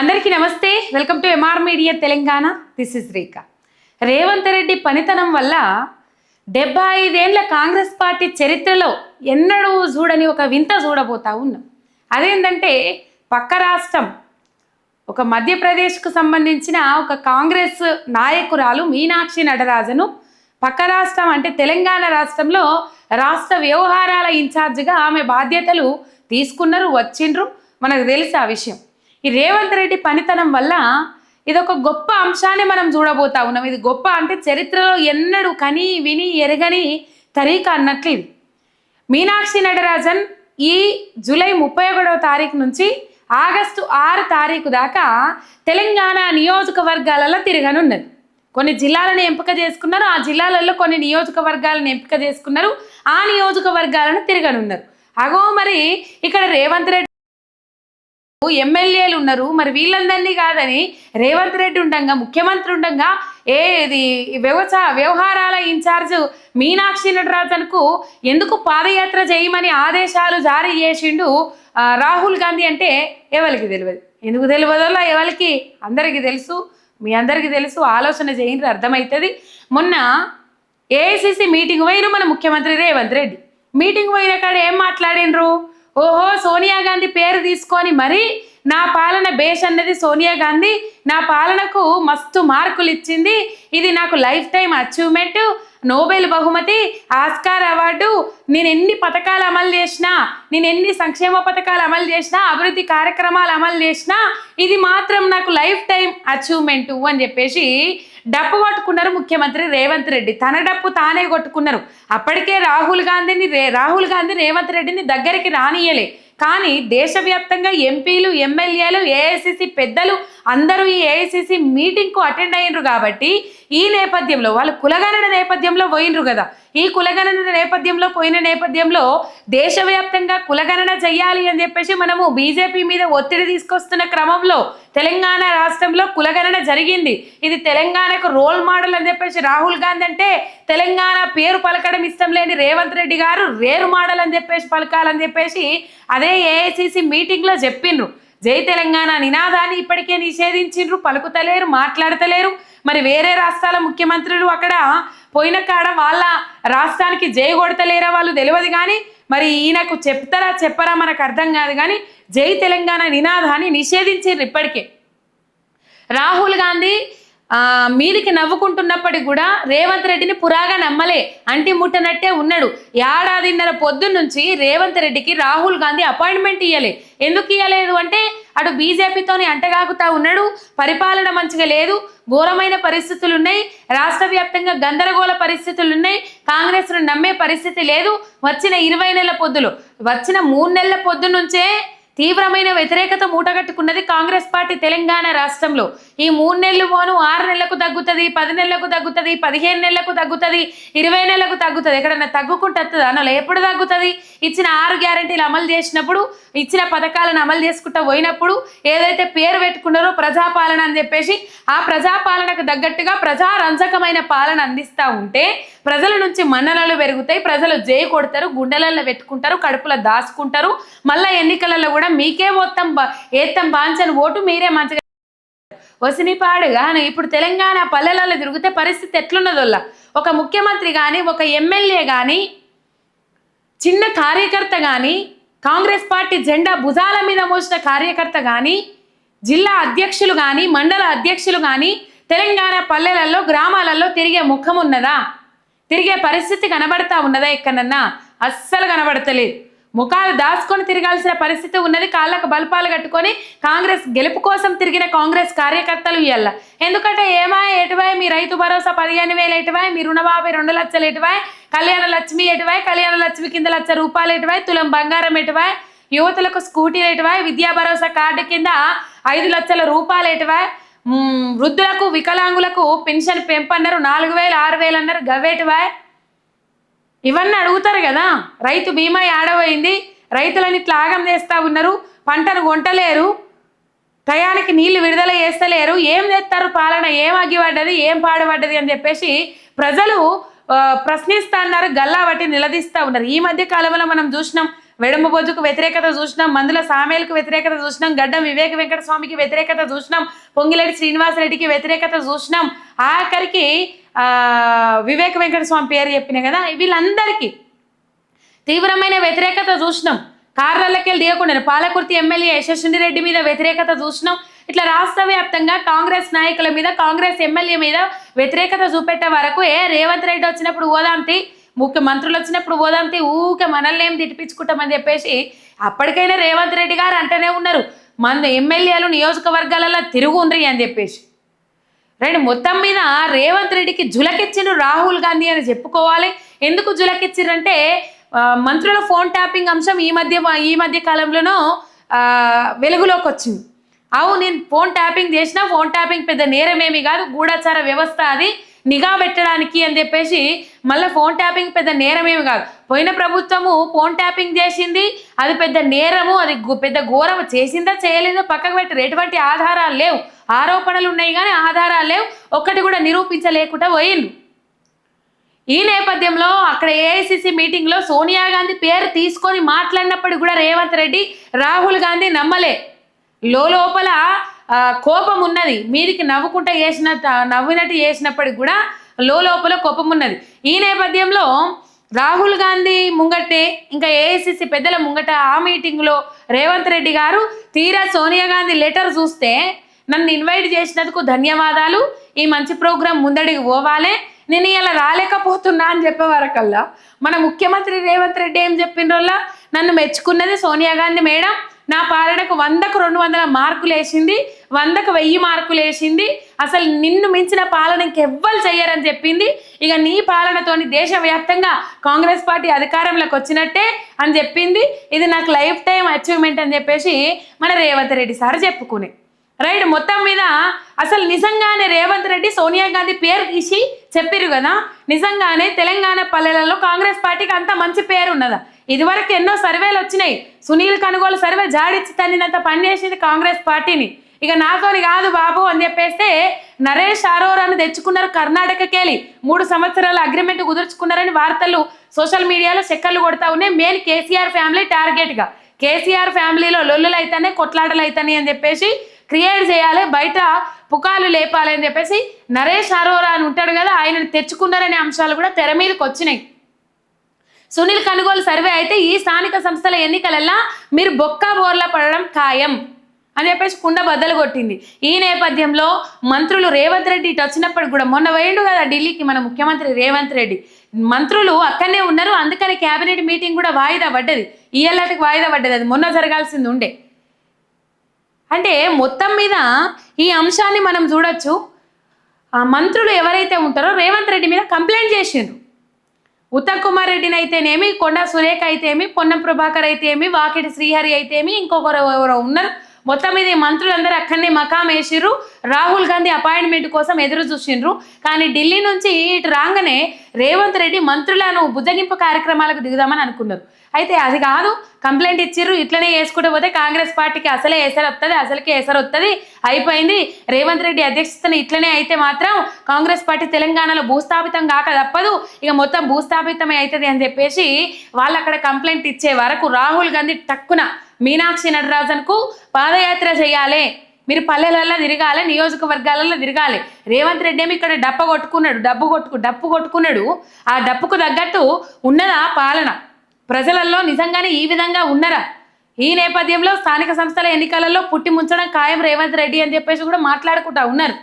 అందరికీ నమస్తే. Welcome to MR media Telangana. This is Rekha Revanth Reddy పనితనం వల్ల డెబ్బై ఐదేళ్ళ కాంగ్రెస్ పార్టీ చరిత్రలో ఎన్నడూ చూడని ఒక వింత చూడబోతా ఉన్నాం. అదేంటంటే పక్క రాష్ట్రం ఒక మధ్యప్రదేశ్కు సంబంధించిన ఒక కాంగ్రెస్ నాయకురాలు మీనాక్షి నటరాజను పక్క రాష్ట్రం అంటే తెలంగాణ రాష్ట్రంలో రాష్ట్ర వ్యవహారాల ఇన్ఛార్జిగా ఆమె బాధ్యతలు తీసుకున్నారు వచ్చిండ్రు. మనకు తెలుసు ఆ విషయం. ఈ రేవంత్ రెడ్డి పనితనం వల్ల ఇది ఒక గొప్ప అంశాన్ని మనం చూడబోతా ఉన్నాం. ఇది గొప్ప అంటే చరిత్రలో ఎన్నడూ కని విని ఎరగని తరీక అన్నట్లు ఇది. మీనాక్షి నటరాజన్ ఈ జూలై ముప్పై ఒకటవ తారీఖు నుంచి ఆగస్టు ఆరు తారీఖు దాకా తెలంగాణ నియోజకవర్గాలలో తిరగనున్నది. కొన్ని జిల్లాలను ఎంపిక చేసుకున్నారు. ఆ జిల్లాలలో కొన్ని నియోజకవర్గాలను ఎంపిక చేసుకున్నారు. ఆ నియోజకవర్గాలను తిరగనున్నారు. అగో మరి ఇక్కడ రేవంత్ రెడ్డి ఎమ్మెల్యేలు ఉన్నారు. మరి వీళ్ళందరినీ కాదని రేవంత్ రెడ్డి ఉండంగా ముఖ్యమంత్రి ఉండంగా ఏ ఇది వ్యవసాయ వ్యవహారాల ఇన్ఛార్జ్ మీనాక్షి నటరాజన్కు ఎందుకు పాదయాత్ర చేయమని ఆదేశాలు జారీ చేసిండు రాహుల్ గాంధీ అంటే ఎవరికి తెలియదు. ఎందుకు తెలియదో ఎవరికి? అందరికీ తెలుసు. మీ అందరికీ తెలుసు. ఆలోచన చేయండి అర్థమవుతుంది మొన్న ఏఐసిసి మీటింగ్ పోయిన మన ముఖ్యమంత్రి రేవంత్ రెడ్డి. మీటింగ్ పోయిన కాడ ఏం మాట్లాడినరు ఓహో సోనియా గాంధీ పేరు తీసుకొని మరి నా పాలన బేష్ అన్నది సోనియా గాంధీ నా పాలనకు మస్తు మార్కులు ఇచ్చింది. ఇది నాకు లైఫ్ టైం అచీవ్మెంట్ నోబెల్ బహుమతి ఆస్కార్ అవార్డు. నేను ఎన్ని పథకాలు అమలు చేసినా నేను ఎన్ని సంక్షేమ పథకాలు అమలు చేసినా అభివృద్ధి కార్యక్రమాలు అమలు చేసినా ఇది మాత్రం నాకు లైఫ్ టైం అచీవ్మెంట్ అని చెప్పేసి డప్పు కొట్టుకున్నారు ముఖ్యమంత్రి రేవంత్ రెడ్డి. తన డప్పు తానే కొట్టుకున్నారు. అప్పటికే రాహుల్ గాంధీని రే రాహుల్ గాంధీ రేవంత్ రెడ్డిని దగ్గరికి రానియలే. కానీ దేశవ్యాప్తంగా ఎంపీలు ఎమ్మెల్యేలు ఏఐసిసి పెద్దలు అందరూ ఈ ఏఐసిసి మీటింగ్కు అటెండ్ అయ్యిండ్రు కాబట్టి ఈ నేపథ్యంలో వాళ్ళు కులగణన నేపథ్యంలో పోయినరు కదా. ఈ కులగణన నేపథ్యంలో పోయిన నేపథ్యంలో దేశవ్యాప్తంగా కులగణన చెయ్యాలి అని చెప్పేసి మనము బీజేపీ మీద ఒత్తిడి తీసుకొస్తున్న క్రమంలో తెలంగాణ రాష్ట్రంలో కులగణన జరిగింది. ఇది తెలంగాణకు రోల్ మోడల్ అని చెప్పేసి రాహుల్ గాంధీ అంటే తెలంగాణ పేరు పలకడం ఇష్టం లేని రేవంత్ రెడ్డి గారు రేరు మోడల్ అని చెప్పేసి పలకాలని చెప్పేసి అదే ఏఐసిసి మీటింగ్లో చెప్పిండ్రు జై తెలంగాణ నినాదాన్ని ఇప్పటికే నిషేధించిండ్రు పలుకుతలేరు మాట్లాడతలేరు. మరి వేరే రాష్ట్రాల ముఖ్యమంత్రులు అక్కడ పోయిన కాడ వాళ్ళ రాష్ట్రానికి జై కొడతలేరా వాళ్ళు తెలియదు కానీ మరి ఈయనకు చెప్తారా చెప్పరా మనకు అర్థం కాదు కానీ జై తెలంగాణ నినాదాన్ని నిషేధించిండ్రు ఇప్పటికే. రాహుల్ గాంధీ ఆ, మీదికి నవ్వుకుంటున్నప్పటికి కూడా రేవంత్ రెడ్డిని పురాగా నమ్మలే. అంటి ముట్టనట్టే ఉన్నాడు. ఏడాదిన్నర పొద్దున్న నుంచి రేవంత్ రెడ్డికి రాహుల్ గాంధీ అపాయింట్మెంట్ ఇవ్వలే ఎందుకు ఇవ్వలేదు అంటే అటు బీజేపీతోని అంటగాగుతా ఉన్నాడు. పరిపాలన మంచిగా లేదు. ఘోరమైన పరిస్థితులు ఉన్నాయి రాష్ట్ర వ్యాప్తంగా గందరగోళ పరిస్థితులు ఉన్నాయి కాంగ్రెస్ను నమ్మే పరిస్థితి లేదు. వచ్చిన ఇరవై నెలల పొద్దులు. వచ్చిన మూడు నెలల పొద్దు నుంచే తీవ్రమైన వ్యతిరేకత మూటగట్టుకున్నది కాంగ్రెస్ పార్టీ తెలంగాణ రాష్ట్రంలో. ఈ మూడు నెలలు పోను ఆరు నెలలకు తగ్గుతుంది పది నెలలకు తగ్గుతుంది పదిహేను నెలలకు తగ్గుతుంది ఇరవై నెలలకు తగ్గుతుంది. ఎక్కడన్నా తగ్గుకుంటుంది అన్నలో ఎప్పుడు తగ్గుతుంది? ఇచ్చిన ఆరు గ్యారంటీలు అమలు చేసినప్పుడు ఇచ్చిన పథకాలను అమలు చేసుకుంటూ పోయినప్పుడు ఏదైతే పేరు పెట్టుకున్నారో ప్రజాపాలన అని చెప్పేసి ఆ ప్రజాపాలనకు తగ్గట్టుగా ప్రజారంజకమైన పాలన అందిస్తూ ఉంటే ప్రజల నుంచి మన్ననలు పెరుగుతాయి ప్రజలు జయ కొడతారు గుండెలలో పెట్టుకుంటారు కడుపులో దాచుకుంటారు మళ్ళీ ఎన్నికలలో కూడా మీకే మొత్తం ఏత్తం బాంచని ఓటు మీరే మంచిగా వసినిపాడు కానీ ఇప్పుడు తెలంగాణ పల్లెలలో తిరిగితే పరిస్థితి ఎట్లున్నదోల్లా ఒక ముఖ్యమంత్రి కానీ ఒక ఎమ్మెల్యే కానీ చిన్న కార్యకర్త కానీ కాంగ్రెస్ పార్టీ జెండా భుజాల మీద మోసిన కార్యకర్త కానీ జిల్లా అధ్యక్షులు కానీ మండల అధ్యక్షులు కానీ తెలంగాణ పల్లెలలో గ్రామాలలో తిరిగే ముఖం ఉన్నదా తిరిగే పరిస్థితి కనబడతా ఉన్నదా ఎక్కడన్నా? అస్సలు కనబడతలేదు. ముఖాలు దాచుకొని తిరగాల్సిన పరిస్థితి ఉన్నది. కాళ్ళకు బల్పాలు కట్టుకొని కాంగ్రెస్ గెలుపు కోసం తిరిగిన కాంగ్రెస్ కార్యకర్తలు ఇవ్వాల ఎందుకంటే ఏమా ఎటువై మీ రైతు భరోసా పదిహేను వేలు ఎటువాయ్ మీ రుణమాఫీ రెండు లక్షలు ఎటువాయ్ కళ్యాణ లక్ష్మి ఎటువాయ్ కళ్యాణ లక్ష్మి కింద లక్ష రూపాయలు ఎటువాయ్ తులం బంగారం ఎటువై యువతులకు స్కూటీలు ఎటువాయ్ విద్యా భరోసా కార్డు కింద ఐదు లక్షల రూపాయలు ఎటువాయి వృద్ధులకు వికలాంగులకు పెన్షన్ పెంపన్నారు నాలుగు వేలు ఆరు వేలు అన్నారు గవ్వేటివాయ్ ఇవన్నీ అడుగుతారు కదా. రైతు బీమా ఆడబోయింది రైతులని ఇట్లా ఆగం చేస్తూ ఉన్నారు. పంటను కొంటలేరు. టయానికి నీళ్ళు విడుదల చేస్తలేరు. ఏం చేస్తారు పాలన? ఏం అగ్గిపడ్డది? ఏం పాడుపడ్డది అని చెప్పేసి ప్రజలు ప్రశ్నిస్తా అన్నారు గల్లా బట్టి నిలదీస్తూ ఉన్నారు. ఈ మధ్య కాలంలో మనం చూసినాం వెడమ బొజ్జుకు వ్యతిరేకత చూసినాం మందుల సామేలకు వ్యతిరేకత చూసినాం గడ్డం వివేక వెంకట స్వామికి వ్యతిరేకత చూసినాం పొంగిరెడ్డి శ్రీనివాసరెడ్డికి వ్యతిరేకత చూసినాం. ఆఖరికి ఆ, వివేక వెంకట స్వామి పేరు చెప్పిన కదా వీళ్ళందరికీ తీవ్రమైన వ్యతిరేకత చూసినాం. కార్లకెళ్ళి దిగకుండా పాలకుర్తి ఎమ్మెల్యే యశస్విని రెడ్డి మీద వ్యతిరేకత చూసినాం. ఇట్లా రాష్ట్ర వ్యాప్తంగా కాంగ్రెస్ నాయకుల మీద కాంగ్రెస్ ఎమ్మెల్యే మీద వ్యతిరేకత చూపెట్టే వరకు ఏ రేవంత్ రెడ్డి వచ్చినప్పుడు ఓదాంతి ముఖ్యమంత్రులు వచ్చినప్పుడు ఓదాంతి ఊకే మనల్ని ఏం తిట్టిపించుకుంటామని చెప్పేసి అప్పటికైనా రేవంత్ రెడ్డి గారు అంటూనే ఉన్నారు. మన ఎమ్మెల్యేలు నియోజకవర్గాలలో తిరుగుండ్రి అని చెప్పేసి. రైట్ మొత్తం మీద రేవంత్ రెడ్డికి జులకిచ్చిండు రాహుల్ గాంధీ అని చెప్పుకోవాలి. ఎందుకు జులకెచ్చిరంటే మంత్రుల ఫోన్ ట్యాపింగ్ అంశం ఈ మధ్య ఈ మధ్య కాలంలోనూ వెలుగులోకి వచ్చింది. అవు నేను ఫోన్ ట్యాపింగ్ చేసినా ఫోన్ ట్యాపింగ్ పెద్ద నేరమేమి కాదు గూఢచార వ్యవస్థ అది. నిఘా పెట్టడానికి అని చెప్పేసి మళ్ళీ ఫోన్ ట్యాపింగ్ పెద్ద నేరమేమి కాదు. పోయిన ప్రభుత్వము ఫోన్ ట్యాపింగ్ చేసింది అది పెద్ద నేరము అది పెద్ద ఘోరము చేసిందా చేయలేదో పక్కకు పెట్టారు ఎటువంటి ఆధారాలు లేవు. ఆరోపణలు ఉన్నాయి కానీ ఆధారాలు లేవు. ఒక్కటి కూడా నిరూపించలేకుండా పోయిండు ఈ నేపథ్యంలో అక్కడ ఏఐసిసి మీటింగ్లో సోనియా గాంధీ పేరు తీసుకొని మాట్లాడినప్పటికీ కూడా రేవంత్ రెడ్డి రాహుల్ గాంధీ నమ్మలే. లోపల కోపం ఉన్నది. మీదికి నవ్వుకుంటా చేసిన నవ్వినట్టు చేసినప్పటికి కూడా లోపల కోపం ఉన్నది. ఈ నేపథ్యంలో రాహుల్ గాంధీ ముంగటే ఇంకా ఏఐసిసి పెద్దల ముంగట ఆ మీటింగ్లో రేవంత్ రెడ్డి గారు తీరా సోనియా గాంధీ లెటర్ చూస్తే నన్ను ఇన్వైట్ చేసినందుకు ధన్యవాదాలు. ఈ మంచి ప్రోగ్రాం ముందడికి పోవాలే. నేను ఇలా రాలేకపోతున్నా అని చెప్పేవారకల్లా మన ముఖ్యమంత్రి రేవంత్ రెడ్డి ఏం చెప్పిండ్రోల్లా? నన్ను మెచ్చుకున్నది సోనియా గాంధీ మేడం. నా పాలనకు వందకు రెండు వందల మార్కులు వేసింది వందకు వెయ్యి మార్కులు వేసింది. అసలు నిన్ను మించిన పాలన ఇంకెవ్వరు చెయ్యరని చెప్పింది. ఇక నీ పాలనతోని దేశవ్యాప్తంగా కాంగ్రెస్ పార్టీ అధికారంలోకి వచ్చినట్టే అని చెప్పింది. ఇది నాకు లైఫ్ టైం అచీవ్మెంట్ అని చెప్పేసి మన రేవంత్ రెడ్డి సార్ చెప్పుకునే. రైట్ మొత్తం మీద అసలు నిజంగానే రేవంత్ రెడ్డి సోనియా గాంధీ పేరు తీసి చెప్పిరు కదా? నిజంగానే తెలంగాణ పల్లెలలో కాంగ్రెస్ పార్టీకి అంత మంచి పేరు ఉన్నదా? ఇదివరకు ఎన్నో సర్వేలు వచ్చినాయి. సునీల్ కనుగోలు సర్వే జాడిచ్చి తన్నినంత పనిచేసింది కాంగ్రెస్ పార్టీని. ఇక నాతోని కాదు బాబు అని చెప్పేస్తే నరేష్ అరోరాను తెచ్చుకున్నారు కర్ణాటకకెళ్ళి మూడు సంవత్సరాల అగ్రిమెంట్ కుదుర్చుకున్నారని వార్తలు సోషల్ మీడియాలో చెక్కర్లు కొడతా ఉన్నాయి. మెయిన్ కేసీఆర్ ఫ్యామిలీ టార్గెట్గా కేసీఆర్ ఫ్యామిలీలో లొల్లులు అయితేనే కొట్లాటలు అయితేనే అని చెప్పేసి క్రియేట్ చేయాలి బయట పుకాలు లేపాలి అని చెప్పేసి నరేష్ అరోరా అని ఉంటాడు కదా ఆయనను తెచ్చుకున్నారనే అంశాలు కూడా తెర మీదకి వచ్చినాయి. సునీల్ కనుగోలు సర్వే అయితే ఈ స్థానిక సంస్థల ఎన్నికలల్లా మీరు బొక్క బోర్ల పడడం ఖాయం. అని చెప్పేసి కుండ బద్దలు కొట్టింది. ఈ నేపథ్యంలో మంత్రులు రేవంత్ రెడ్డి ఇటు వచ్చినప్పుడు కూడా మొన్న వేయండు కదా ఢిల్లీకి మన ముఖ్యమంత్రి రేవంత్ రెడ్డి. మంత్రులు అక్కడనే ఉన్నారు అందుకని కేబినెట్ మీటింగ్ కూడా వాయిదా పడ్డది. ఈ వాయిదా పడ్డది అది మొన్న జరగాల్సింది ఉండే. అంటే మొత్తం మీద ఈ అంశాన్ని మనం చూడొచ్చు. ఆ మంత్రులు ఎవరైతే ఉంటారో రేవంత్ రెడ్డి మీద కంప్లైంట్ చేసిండ్రు. ఉత్తమ్ కుమార్ రెడ్డిని అయితేనేమి కొండా సురేఖ అయితేమి పొన్నం ప్రభాకర్ అయితేమి వాకిటి శ్రీహరి అయితేమి ఇంకొకరు ఎవరో ఉన్నారు. మొత్తం ఇది మంత్రులందరూ అక్కడనే మకాం వేసిర్రు. రాహుల్ గాంధీ అపాయింట్మెంట్ కోసం ఎదురు చూసిండ్రు. కానీ ఢిల్లీ నుంచి ఇటు రాగానే రేవంత్ రెడ్డి మంత్రులను బుజ్జగింపు కార్యక్రమాలకు దిగుదామని అనుకున్నారు. అయితే అది కాదు కంప్లైంట్ ఇచ్చిర్రు. ఇట్లనే వేసుకుంటూ పోతే కాంగ్రెస్ పార్టీకి అసలే ఎసరు వస్తుంది అసలుకే ఎసరు వస్తుంది అయిపోయింది. రేవంత్ రెడ్డి అధ్యక్షతన ఇట్లనే అయితే మాత్రం కాంగ్రెస్ పార్టీ తెలంగాణలో భూస్థాపితం కాక తప్పదు. ఇక మొత్తం భూస్థాపితమే అవుతుంది అని చెప్పేసి వాళ్ళు అక్కడ కంప్లైంట్ ఇచ్చే వరకు రాహుల్ గాంధీ టక్కున మీనాక్షి నటరాజన్కు పాదయాత్ర చేయాలి. మీరు పల్లెలలో తిరగాలి నియోజకవర్గాలలో తిరగాలి. రేవంత్ రెడ్డి ఏమి ఇక్కడ డప్ప కొట్టుకున్నాడు డబ్బు కొట్టుకు డప్పు కొట్టుకున్నాడు. ఆ డప్పుకు తగ్గట్టు ఉన్నదా పాలన? ప్రజలలో నిజంగానే ఈ విధంగా ఉన్నరా? ఈ నేపథ్యంలో స్థానిక సంస్థల ఎన్నికలలో పుట్టి ముంచడం ఖాయం రేవంత్ రెడ్డి అని చెప్పేసి కూడా మాట్లాడుకుంటా ఉన్నారు.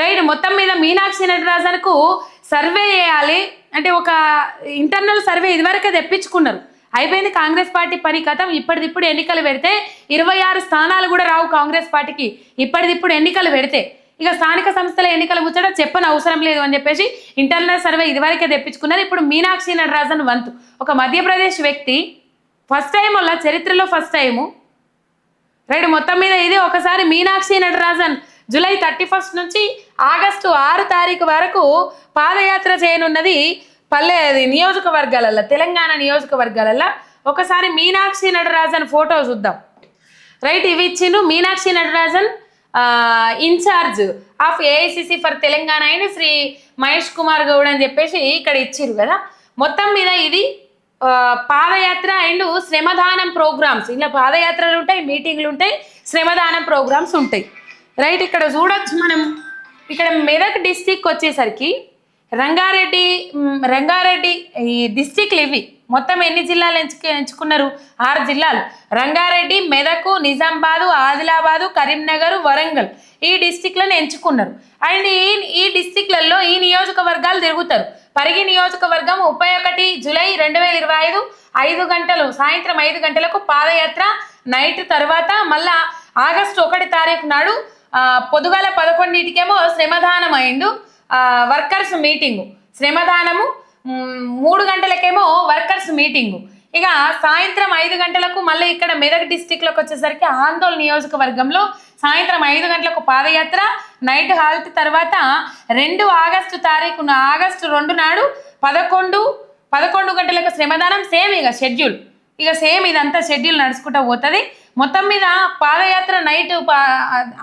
రైట్ మొత్తం మీద మీనాక్షి నటరాజన్కు సర్వే చేయాలి. అంటే ఒక ఇంటర్నల్ సర్వే ఇదివరకే తెప్పించుకున్నారు. అయిపోయింది కాంగ్రెస్ పార్టీ పని కథం. ఇప్పటిదిప్పుడు ఎన్నికలు పెడితే ఇరవై ఆరు స్థానాలు కూడా రావు కాంగ్రెస్ పార్టీకి. ఇప్పటిదిప్పుడు ఎన్నికలు పెడితే. ఇక స్థానిక సంస్థల ఎన్నికల ముచ్చట చెప్పని అవసరం లేదు అని చెప్పేసి ఇంటర్నల్ సర్వే ఇదివరకే తెప్పించుకున్నారు ఇప్పుడు మీనాక్షి నటరాజన్ వంతు. ఒక మధ్యప్రదేశ్ వ్యక్తి ఫస్ట్ టైం వల్ల చరిత్రలో ఫస్ట్ టైము. రైట్ మొత్తం మీద ఇది ఒకసారి Meenakshi Natarajan July thirty first నుంచి ఆగస్టు ఆరు తారీఖు వరకు పాదయాత్ర చేయనున్నది పల్లె అది నియోజకవర్గాలల్లో తెలంగాణ నియోజకవర్గాలల్లో ఒకసారి మీనాక్షి నటరాజన్ ఫోటో చూద్దాం. రైట్ ఇవి ఇచ్చిండ్రు Meenakshi Natarajan incharge of AICC for Telangana అయిన శ్రీ మహేష్ కుమార్ గౌడ్ అని చెప్పేసి ఇక్కడ ఇచ్చిరు కదా. మొత్తం మీద ఇది పాదయాత్ర అండ్ శ్రమదానం ప్రోగ్రామ్స్. ఇలా పాదయాత్రలు ఉంటాయి మీటింగ్లు ఉంటాయి శ్రమదానం ప్రోగ్రామ్స్ ఉంటాయి. రైట్ ఇక్కడ చూడొచ్చు మనం. ఇక్కడ మెదక్ డిస్టిక్ వచ్చేసరికి రంగారెడ్డి రంగారెడ్డి ఈ డిస్టిక్లు ఇవి. మొత్తం ఎన్ని జిల్లాలు ఎంచుకు ఎంచుకున్నారు? ఆరు జిల్లాలు. రంగారెడ్డి మెదకు నిజామాబాదు ఆదిలాబాదు కరీంనగర్ వరంగల్ ఈ డిస్టిక్లను ఎంచుకున్నారు. అండ్ ఈ ఈ డిస్టిక్లలో ఈ నియోజకవర్గాలు తిరుగుతారు. పరిగి నియోజకవర్గం ముప్పై ఒకటి జూలై రెండు వేల ఇరవై ఐదు ఐదు గంటలు సాయంత్రం ఐదు గంటలకు పాదయాత్ర నైట్ తర్వాత మళ్ళా ఆగస్టు ఒకటి తారీఖు నాడు పొదుగల పదకొండింటికేమో శ్రమదానం అయిండు. Workers meeting. శ్రమదానము మూడు గంటలకేమో వర్కర్స్ మీటింగు. ఇక సాయంత్రం ఐదు గంటలకు మళ్ళీ ఇక్కడ మెదక్ డిస్టిక్లోకి వచ్చేసరికి ఆందోళన నియోజకవర్గంలో సాయంత్రం ఐదు గంటలకు పాదయాత్ర నైట్ హాల్ట్ తర్వాత రెండు ఆగస్టు తారీఖున ఆగస్టు రెండు నాడు పదకొండు పదకొండు గంటలకు శ్రమదానం సేమ్ ఇక షెడ్యూల్. ఇక సేమ్ ఇదంతా షెడ్యూల్ నడుచుకుంటూ పోతుంది. మొత్తం మీద పాదయాత్ర నైట్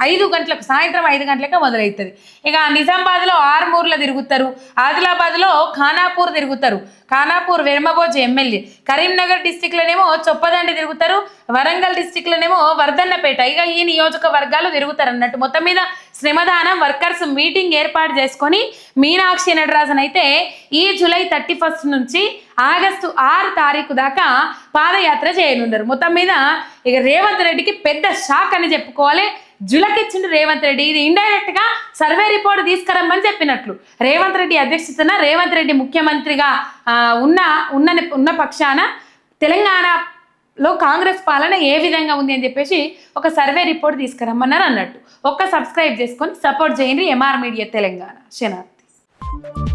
ఐదు గంటలకు సాయంత్రం ఐదు గంటలకే మొదలవుతుంది. ఇక నిజామాబాద్లో ఆర్మూర్లో తిరుగుతారు ఆదిలాబాద్లో ఖానాపూర్ తిరుగుతారు. ఖానాపూర్ వెర్మబోజ్ ఎమ్మెల్యే. కరీంనగర్ డిస్టిక్లోనేమో చొప్పదండి తిరుగుతారు వరంగల్ డిస్టిక్లోనేమో వర్ధన్నపేట. ఇక ఈ నియోజకవర్గాలు తిరుగుతారు అన్నట్టు మొత్తం మీద శ్రమదానం వర్కర్స్ మీటింగ్ ఏర్పాటు చేసుకొని మీనాక్షి నటరాజన్ అయితే ఈ జూలై థర్టీ ఫస్ట్ నుంచి ఆగస్టు ఆరు తారీఖు దాకా పాదయాత్ర చేయనున్నారు. మొత్తం మీద ఇక రేవంత్ రెడ్డికి పెద్ద షాక్ అని చెప్పుకోవాలి. జులకిచ్చిండు రేవంత్ రెడ్డి. ఇది ఇండైరెక్ట్గా సర్వే రిపోర్ట్ తీసుకురమ్మని చెప్పినట్లు. రేవంత్ రెడ్డి అధ్యక్షతన రేవంత్ రెడ్డి ముఖ్యమంత్రిగా ఉన్న ఉన్న ఉన్న పక్షాన తెలంగాణ లో కాంగ్రెస్ పాలన ఏ విధంగా ఉంది అని చెప్పేసి ఒక సర్వే రిపోర్ట్ తీసుకురమ్మన్నారు అన్నట్టు. ఒక్క సబ్స్క్రైబ్ చేసుకొని సపోర్ట్ చేయండి. ఎంఆర్ మీడియా తెలంగాణ శనార్థి